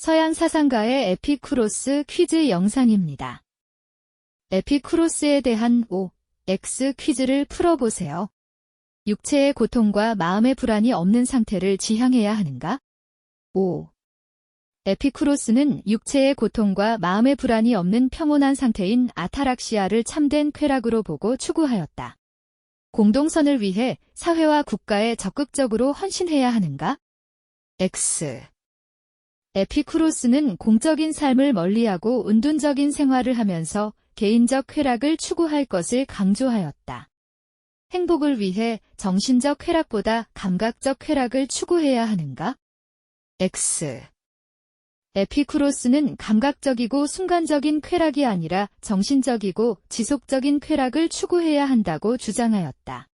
서양 사상가의 에피쿠로스 퀴즈 영상입니다. 에피쿠로스에 대한 O, X 퀴즈를 풀어보세요. 육체의 고통과 마음의 불안이 없는 상태를 지향해야 하는가? O. 에피쿠로스는 육체의 고통과 마음의 불안이 없는 평온한 상태인 아타락시아를 참된 쾌락으로 보고 추구하였다. 공동선을 위해 사회와 국가에 적극적으로 헌신해야 하는가? X. 에피쿠로스는 공적인 삶을 멀리하고 은둔적인 생활을 하면서 개인적 쾌락을 추구할 것을 강조하였다. 행복을 위해 정신적 쾌락보다 감각적 쾌락을 추구해야 하는가? X. 에피쿠로스는 감각적이고 순간적인 쾌락이 아니라 정신적이고 지속적인 쾌락을 추구해야 한다고 주장하였다.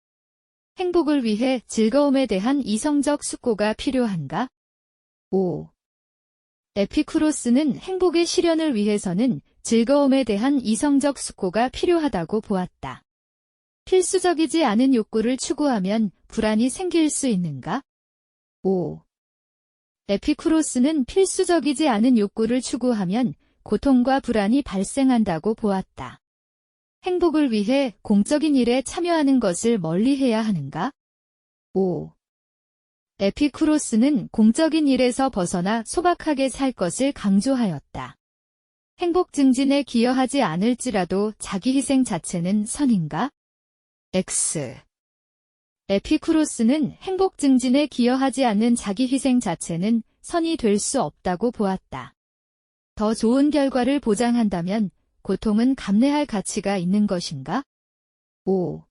행복을 위해 즐거움에 대한 이성적 숙고가 필요한가? 5. 에피쿠로스는 행복의 실현을 위해서는 즐거움에 대한 이성적 숙고가 필요하다고 보았다. 필수적이지 않은 욕구를 추구하면 불안이 생길 수 있는가? 5. 에피쿠로스는 필수적이지 않은 욕구를 추구하면 고통과 불안이 발생한다고 보았다. 행복을 위해 공적인 일에 참여하는 것을 멀리해야 하는가? 5. 에피쿠로스는 공적인 일에서 벗어나 소박하게 살 것을 강조하였다. 행복 증진에 기여하지 않을지라도 자기 희생 자체는 선인가? X. 에피쿠로스는 행복 증진에 기여하지 않는 자기 희생 자체는 선이 될 수 없다고 보았다. 더 좋은 결과를 보장한다면 고통은 감내할 가치가 있는 것인가? 5.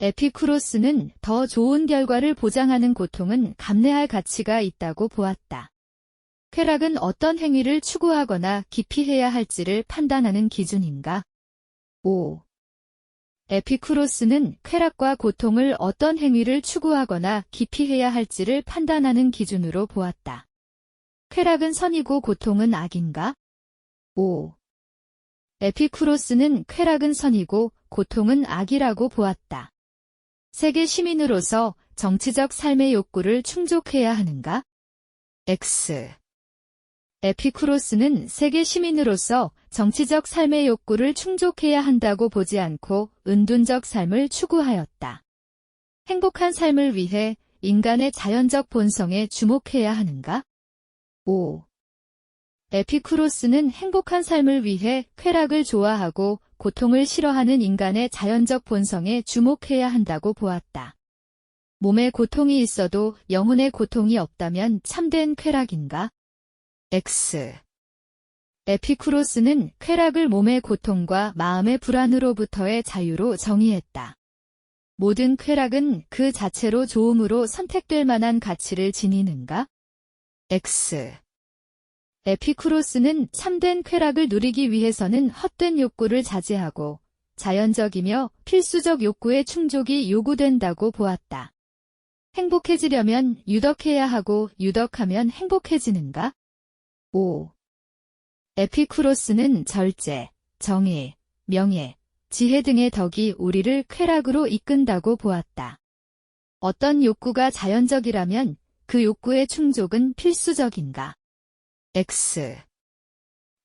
에피쿠로스는 더 좋은 결과를 보장하는 고통은 감내할 가치가 있다고 보았다. 쾌락은 어떤 행위를 추구하거나 기피해야 할지를 판단하는 기준인가? 5. 에피쿠로스는 쾌락과 고통을 어떤 행위를 추구하거나 기피해야 할지를 판단하는 기준으로 보았다. 쾌락은 선이고 고통은 악인가? 5. 에피쿠로스는 쾌락은 선이고 고통은 악이라고 보았다. 세계 시민으로서 정치적 삶의 욕구를 충족해야 하는가? X. 에피쿠로스는 세계 시민으로서 정치적 삶의 욕구를 충족해야 한다고 보지 않고 은둔적 삶을 추구하였다. 행복한 삶을 위해 인간의 자연적 본성에 주목해야 하는가? 5. 에피쿠로스는 행복한 삶을 위해 쾌락을 좋아하고 고통을 싫어하는 인간의 자연적 본성에 주목해야 한다고 보았다. 몸에 고통이 있어도 영혼의 고통이 없다면 참된 쾌락인가? X. 에피쿠로스는 쾌락을 몸의 고통과 마음의 불안으로부터의 자유로 정의했다. 모든 쾌락은 그 자체로 좋음으로 선택될 만한 가치를 지니는가? X. 에피쿠로스는 참된 쾌락을 누리기 위해서는 헛된 욕구를 자제하고 자연적이며 필수적 욕구의 충족이 요구된다고 보았다. 행복해지려면 유덕해야 하고 유덕하면 행복해지는가? 5. 에피쿠로스는 절제, 정의, 명예, 지혜 등의 덕이 우리를 쾌락으로 이끈다고 보았다. 어떤 욕구가 자연적이라면 그 욕구의 충족은 필수적인가? X.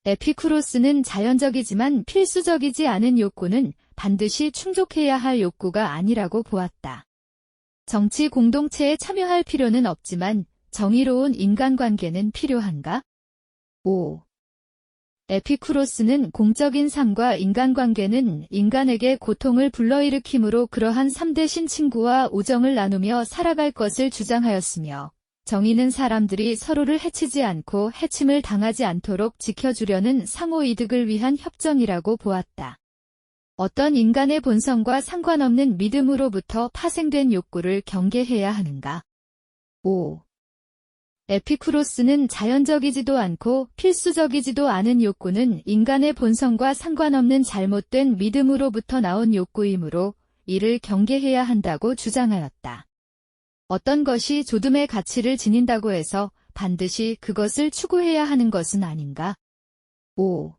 에피쿠로스는 자연적이지만 필수적이지 않은 욕구는 반드시 충족해야 할 욕구가 아니라고 보았다. 정치 공동체에 참여할 필요는 없지만 정의로운 인간관계는 필요한가? 5. 에피쿠로스는 공적인 삶과 인간관계는 인간에게 고통을 불러일으키므로 그러한 3대 신친구와 우정을 나누며 살아갈 것을 주장하였으며 정의는 사람들이 서로를 해치지 않고 해침을 당하지 않도록 지켜주려는 상호 이득을 위한 협정이라고 보았다. 어떤 인간의 본성과 상관없는 믿음으로부터 파생된 욕구를 경계해야 하는가? 5. 에피쿠로스는 자연적이지도 않고 필수적이지도 않은 욕구는 인간의 본성과 상관없는 잘못된 믿음으로부터 나온 욕구이므로 이를 경계해야 한다고 주장하였다. 어떤 것이 조둠의 가치를 지닌다고 해서 반드시 그것을 추구해야 하는 것은 아닌가? 5.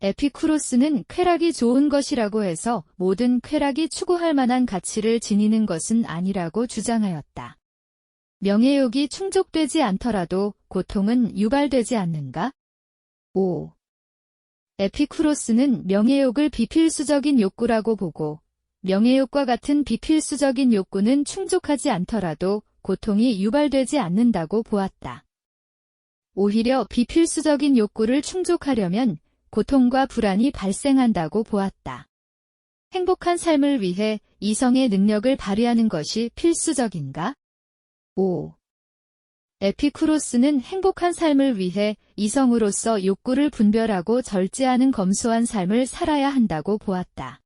에피쿠로스는 쾌락이 좋은 것이라고 해서 모든 쾌락이 추구할 만한 가치를 지니는 것은 아니라고 주장하였다. 명예욕이 충족되지 않더라도 고통은 유발되지 않는가? 5. 에피쿠로스는 명예욕을 비필수적인 욕구라고 보고 명예욕과 같은 비필수적인 욕구는 충족하지 않더라도 고통이 유발되지 않는다고 보았다. 오히려 비필수적인 욕구를 충족하려면 고통과 불안이 발생한다고 보았다. 행복한 삶을 위해 이성의 능력을 발휘하는 것이 필수적인가? 5. 에피쿠로스는 행복한 삶을 위해 이성으로서 욕구를 분별하고 절제하는 검소한 삶을 살아야 한다고 보았다.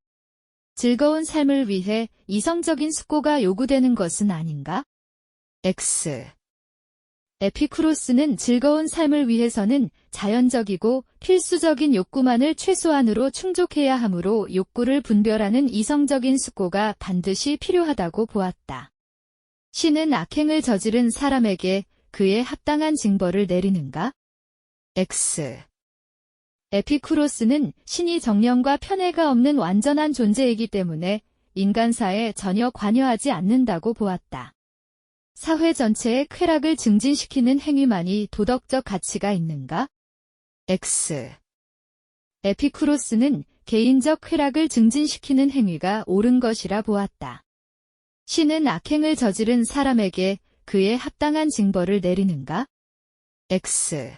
즐거운 삶을 위해 이성적인 숙고가 요구되는 것은 아닌가? X. 에피쿠로스는 즐거운 삶을 위해서는 자연적이고 필수적인 욕구만을 최소한으로 충족해야 하므로 욕구를 분별하는 이성적인 숙고가 반드시 필요하다고 보았다. 신은 악행을 저지른 사람에게 그에 합당한 징벌을 내리는가? X. 에피쿠로스는 신이 정령과 편애가 없는 완전한 존재이기 때문에 인간사에 전혀 관여하지 않는다고 보았다. 사회 전체의 쾌락을 증진시키는 행위만이 도덕적 가치가 있는가? X. 에피쿠로스는 개인적 쾌락을 증진시키는 행위가 옳은 것이라 보았다. 신은 악행을 저지른 사람에게 그에 합당한 징벌을 내리는가? X.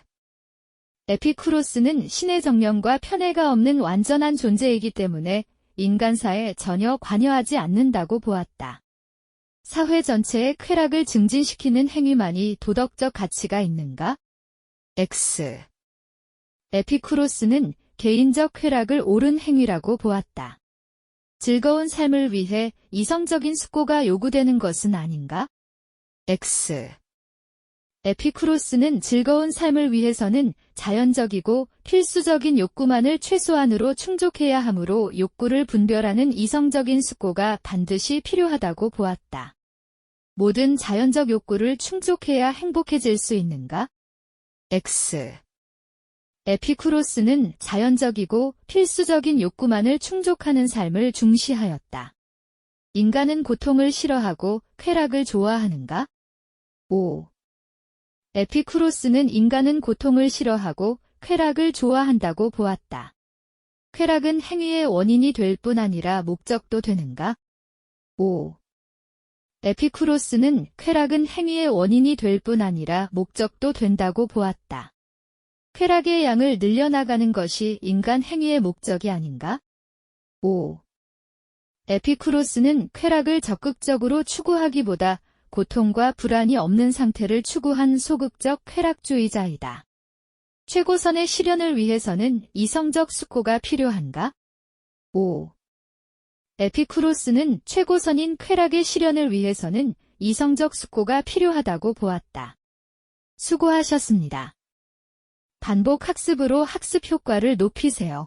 에피쿠로스는 신의 정령과 편애가 없는 완전한 존재이기 때문에 인간사에 전혀 관여하지 않는다고 보았다. 사회 전체의 쾌락을 증진시키는 행위만이 도덕적 가치가 있는가? X. 에피쿠로스는 개인적 쾌락을 옳은 행위라고 보았다. 즐거운 삶을 위해 이성적인 숙고가 요구되는 것은 아닌가? X. 에피쿠로스는 즐거운 삶을 위해서는 자연적이고 필수적인 욕구만을 최소한으로 충족해야 하므로 욕구를 분별하는 이성적인 숙고가 반드시 필요하다고 보았다. 모든 자연적 욕구를 충족해야 행복해질 수 있는가? X. 에피쿠로스는 자연적이고 필수적인 욕구만을 충족하는 삶을 중시하였다. 인간은 고통을 싫어하고 쾌락을 좋아하는가? 5. 에피쿠로스는 인간은 고통을 싫어하고 쾌락을 좋아한다고 보았다. 쾌락은 행위의 원인이 될 뿐 아니라 목적도 되는가? 5. 에피쿠로스는 쾌락은 행위의 원인이 될 뿐 아니라 목적도 된다고 보았다. 쾌락의 양을 늘려나가는 것이 인간 행위의 목적이 아닌가? 5. 에피쿠로스는 쾌락을 적극적으로 추구하기보다 고통과 불안이 없는 상태를 추구한 소극적 쾌락주의자이다. 최고선의 실현을 위해서는 이성적 숙고가 필요한가? 5. 에피쿠로스는 최고선인 쾌락의 실현을 위해서는 이성적 숙고가 필요하다고 보았다. 수고하셨습니다. 반복 학습으로 학습 효과를 높이세요.